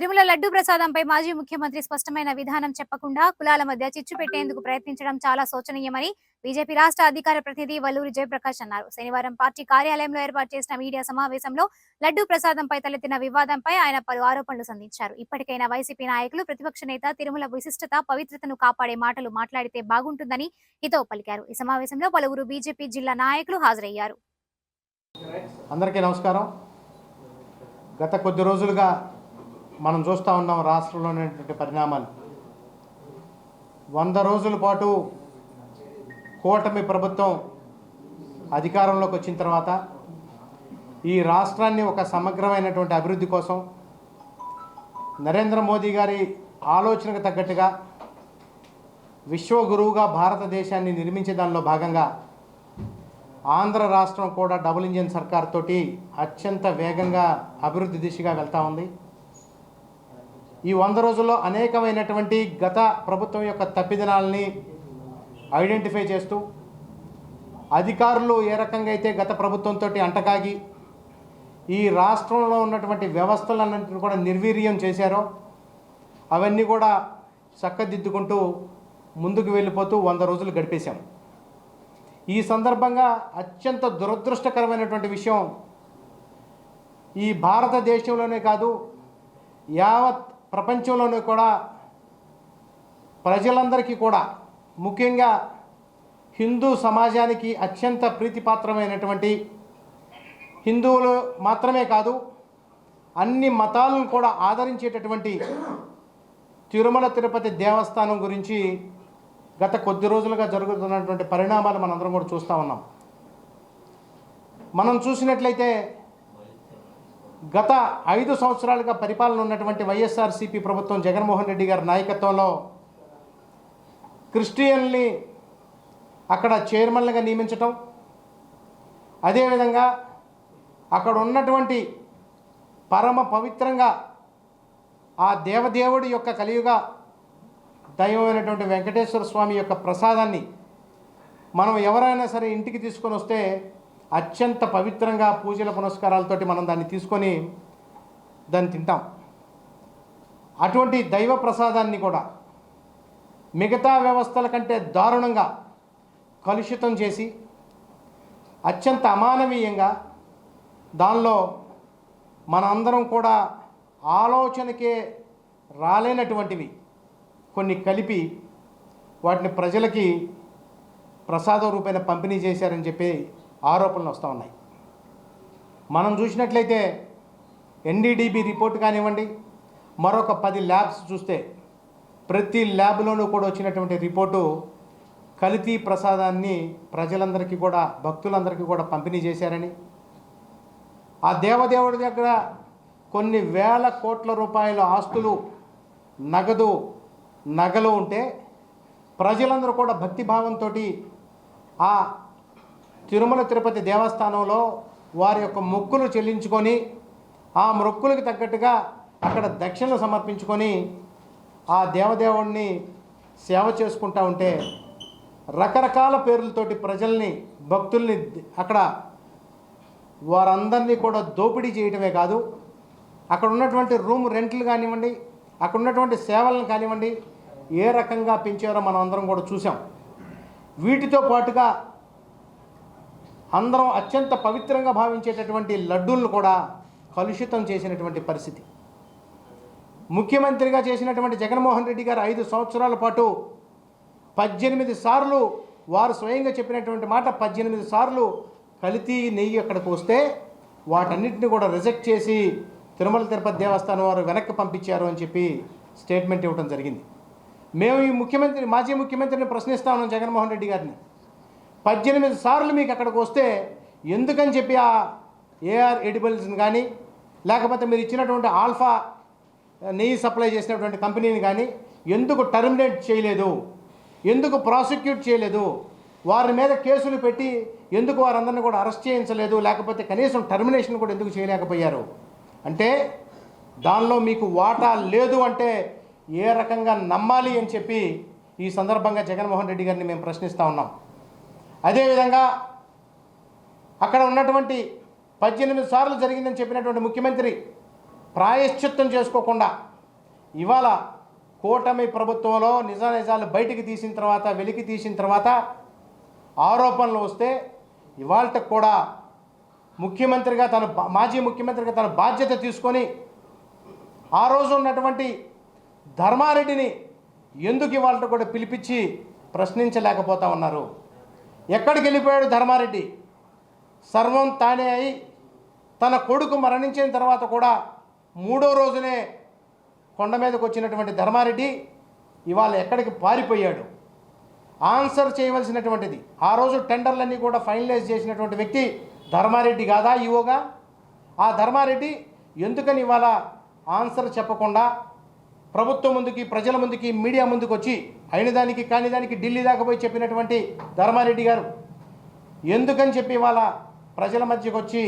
తిరుమల లడ్డు ప్రసాదంపై మాజీ ముఖ్యమంత్రి స్పష్టమైన విధానం చెప్పకుండా కులాల మధ్య చిచ్చు పెట్టేందుకు ప్రయత్నించడం చాలా శోచనీయమని బీజేపీ రాష్ట్ర అధికార ప్రతినిధి వల్లూరి జయప్రకాష్ అన్నారు. శనివారం పార్టీ కార్యాలయంలో ఏర్పాటు చేసిన మీడియా సమావేశంలో లడ్డు ప్రసాదంపై తలెత్తిన వివాదంపై ఆయన పలు ఆరోపణలు సంధించారు. ఇప్పటికైనా వైసీపీ నాయకులు ప్రతిపక్ష నేత తిరుమల విశిష్టత పవిత్రతను కాపాడే మాటలు మాట్లాడితే బాగుంటుందని హితవు పలికారు. ఈ సమావేశంలో పలువురు బీజేపీ జిల్లా నాయకులు హాజరయ్యారు. అందరికీ నమస్కారం. గత కొద్ది రోజులుగా మనం చూస్తూ ఉన్నాం రాష్ట్రంలో ఉన్నటువంటి పరిణామాలు. వంద రోజుల పాటు కూటమి ప్రభుత్వం అధికారంలోకి వచ్చిన తర్వాత ఈ రాష్ట్రాన్ని ఒక సమగ్రమైనటువంటి అభివృద్ధి కోసం నరేంద్ర మోదీ గారి ఆలోచనకు తగ్గట్టుగా విశ్వగురువుగా భారతదేశాన్ని నిర్మించే దానిలో భాగంగా ఆంధ్ర రాష్ట్రం కూడా డబుల్ ఇంజిన్ సర్కార్ తోటి అత్యంత వేగంగా అభివృద్ధి దిశగా వెళ్తూ ఉంది. ఈ వంద రోజుల్లో అనేకమైనటువంటి గత ప్రభుత్వం యొక్క తప్పిదనాలని ఐడెంటిఫై చేస్తూ అధికారులు ఏ రకంగా అయితే గత ప్రభుత్వంతో అంటకాగి ఈ రాష్ట్రంలో ఉన్నటువంటి వ్యవస్థలన్నింటిని కూడా నిర్వీర్యం చేశారో అవన్నీ కూడా చక్కదిద్దుకుంటూ ముందుకు వెళ్ళిపోతూ వంద రోజులు గడిపేశాం. ఈ సందర్భంగా అత్యంత దురదృష్టకరమైనటువంటి విషయం ఈ భారతదేశంలోనే కాదు యావత్ ప్రపంచంలోనే కూడా ప్రజలందరికీ కూడా ముఖ్యంగా హిందూ సమాజానికి అత్యంత ప్రీతిపాత్రమైనటువంటి హిందువులు మాత్రమే కాదు అన్ని మతాలను కూడా ఆదరించేటటువంటి తిరుమల తిరుపతి దేవస్థానం గురించి గత కొద్ది రోజులుగా జరుగుతున్నటువంటి పరిణామాలు మనందరం కూడా చూస్తూ ఉన్నాం. మనం చూసినట్లయితే గత ఐదు సంవత్సరాలుగా పరిపాలన ఉన్నటువంటి వైఎస్ఆర్సీపీ ప్రభుత్వం జగన్మోహన్ రెడ్డి గారి నాయకత్వంలో క్రిస్టియన్ని అక్కడ చైర్మన్లుగా నియమించటం అదేవిధంగా అక్కడ ఉన్నటువంటి పరమ పవిత్రంగా ఆ దేవదేవుడి యొక్క కలియుగ దైవమైనటువంటి వెంకటేశ్వర స్వామి యొక్క ప్రసాదాన్ని మనం ఎవరైనా సరే ఇంటికి తీసుకొని వస్తే అత్యంత పవిత్రంగా పూజల పునస్కారాలతోటి మనం దాన్ని తీసుకొని దాన్ని తింటాం. అటువంటి దైవ ప్రసాదాన్ని కూడా మిగతా వ్యవస్థల కంటే దారుణంగా కలుషితం చేసి అత్యంత అమానవీయంగా దానిలో మనందరం కూడా ఆలోచనకే రాలేనటువంటివి కొన్ని కలిపి వాటిని ప్రజలకి ప్రసాద రూపేణ పంపిణీ చేశారని చెప్పి ఆరోపణలు వస్తూ ఉన్నాయి. మనం చూసినట్లయితే ఎన్డీడీబీ రిపోర్ట్ కానివ్వండి మరొక పది ల్యాబ్స్ చూస్తే ప్రతి ల్యాబ్లోనూ కూడా వచ్చినటువంటి రిపోర్టు కల్తీ ప్రసాదాన్ని ప్రజలందరికీ కూడా భక్తులందరికీ కూడా పంపిణీ చేశారని. ఆ దేవదేవుడి దగ్గర కొన్ని వేల కోట్ల రూపాయల ఆస్తులు నగదు నగలు ఉంటే ప్రజలందరూ కూడా భక్తిభావంతో ఆ తిరుమల తిరుపతి దేవస్థానంలో వారి యొక్క మొక్కులు చెల్లించుకొని ఆ మొక్కులకు తగ్గట్టుగా అక్కడ దక్షిణలు సమర్పించుకొని ఆ దేవదేవుణ్ణి సేవ చేసుకుంటా ఉంటే రకరకాల పేర్లతోటి ప్రజల్ని భక్తుల్ని అక్కడ వారందరినీ కూడా దోపిడీ చేయటమే కాదు. అక్కడ ఉన్నటువంటి రూమ్ రెంట్లు కానివ్వండి అక్కడ ఉన్నటువంటి సేవలను కానివ్వండి ఏ రకంగా పెంచారో మనం అందరం కూడా చూసాం వీటితో పాటుగా అందరం అత్యంత పవిత్రంగా భావించేటటువంటి లడ్డూలను కూడా కలుషితం చేసినటువంటి పరిస్థితి. ముఖ్యమంత్రిగా చేసినటువంటి జగన్మోహన్ రెడ్డి గారు ఐదు సంవత్సరాల పాటు పద్దెనిమిది సార్లు వారు స్వయంగా చెప్పినటువంటి మాట పద్దెనిమిది సార్లు కలితీ నెయ్యి అక్కడికి వస్తే వాటన్నిటిని కూడా రిజెక్ట్ చేసి తిరుమల తిరుపతి దేవస్థానం వారు వెనక్కి పంపించారు అని చెప్పి స్టేట్మెంట్ ఇవ్వడం జరిగింది. మేము ఈ ముఖ్యమంత్రి మాజీ ముఖ్యమంత్రిని ప్రశ్నిస్తా ఉన్నాం జగన్మోహన్ రెడ్డి గారిని. పద్దెనిమిది సార్లు మీకు అక్కడికి వస్తే ఎందుకని చెప్పి ఆ ఏఆర్ ఎడిబుల్స్ని కానీ లేకపోతే మీరు ఇచ్చినటువంటి ఆల్ఫా నెయ్యి సప్లై చేసినటువంటి కంపెనీని కానీ ఎందుకు టర్మినేట్ చేయలేదు? ఎందుకు ప్రాసిక్యూట్ చేయలేదు? వారి మీద కేసులు పెట్టి ఎందుకు వారందరిని కూడా అరెస్ట్ చేయించలేదు? లేకపోతే కనీసం టర్మినేషన్ కూడా ఎందుకు చేయలేకపోయారు? అంటే దానిలో మీకు వాటా లేదు అంటే ఏ రకంగా నమ్మాలి అని చెప్పి ఈ సందర్భంగా జగన్మోహన్ రెడ్డి గారిని మేము ప్రశ్నిస్తూ ఉన్నాం. అదేవిధంగా అక్కడ ఉన్నటువంటి పద్దెనిమిది సార్లు జరిగిందని చెప్పినటువంటి ముఖ్యమంత్రి ప్రాయశ్చిత్తం చేసుకోకుండా ఇవాళ కూటమి ప్రభుత్వంలో నిజానిజాలు బయటికి తీసిన తర్వాత వెలికి తీసిన తర్వాత ఆరోపణలు వస్తే ఇవాళ కూడా ముఖ్యమంత్రిగా తన మాజీ ముఖ్యమంత్రిగా తన బాధ్యత తీసుకొని ఆ రోజు ఉన్నటువంటి ధర్మారెడ్డిని ఎందుకు ఇవాళ కూడా పిలిపించి ప్రశ్నించలేకపోతా ఉన్నారు? ఎక్కడికి వెళ్ళిపోయాడు ధర్మారెడ్డి? సర్వం తానే అయి తన కొడుకు మరణించిన తర్వాత కూడా మూడో రోజునే కొండ మీదకి వచ్చినటువంటి ధర్మారెడ్డి ఇవాళ ఎక్కడికి పారిపోయాడు? ఆన్సర్ చేయవలసినటువంటిది. ఆ రోజు టెండర్లన్నీ కూడా ఫైనలైజ్ చేసినటువంటి వ్యక్తి ధర్మారెడ్డి కాదా ఈవోగా? ఆ ధర్మారెడ్డి ఎందుకని ఇవాళ ఆన్సర్ చెప్పకుండా ప్రభుత్వం ముందుకి ప్రజల ముందుకి మీడియా ముందుకు వచ్చి అయిన దానికి కాని దానికి ఢిల్లీ దాకా పోయి చెప్పినటువంటి ధర్మారెడ్డి గారు ఎందుకని చెప్పి ఇవాళ ప్రజల మధ్యకు వచ్చి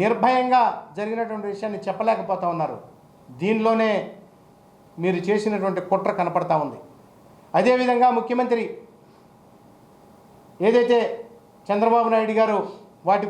నిర్భయంగా జరిగినటువంటి విషయాన్ని చెప్పలేకపోతా ఉన్నారు. దీనిలోనే మీరు చేసినటువంటి కుట్ర కనపడతా ఉంది. అదేవిధంగా ముఖ్యమంత్రి ఏదైతే చంద్రబాబు నాయుడు గారు వాటి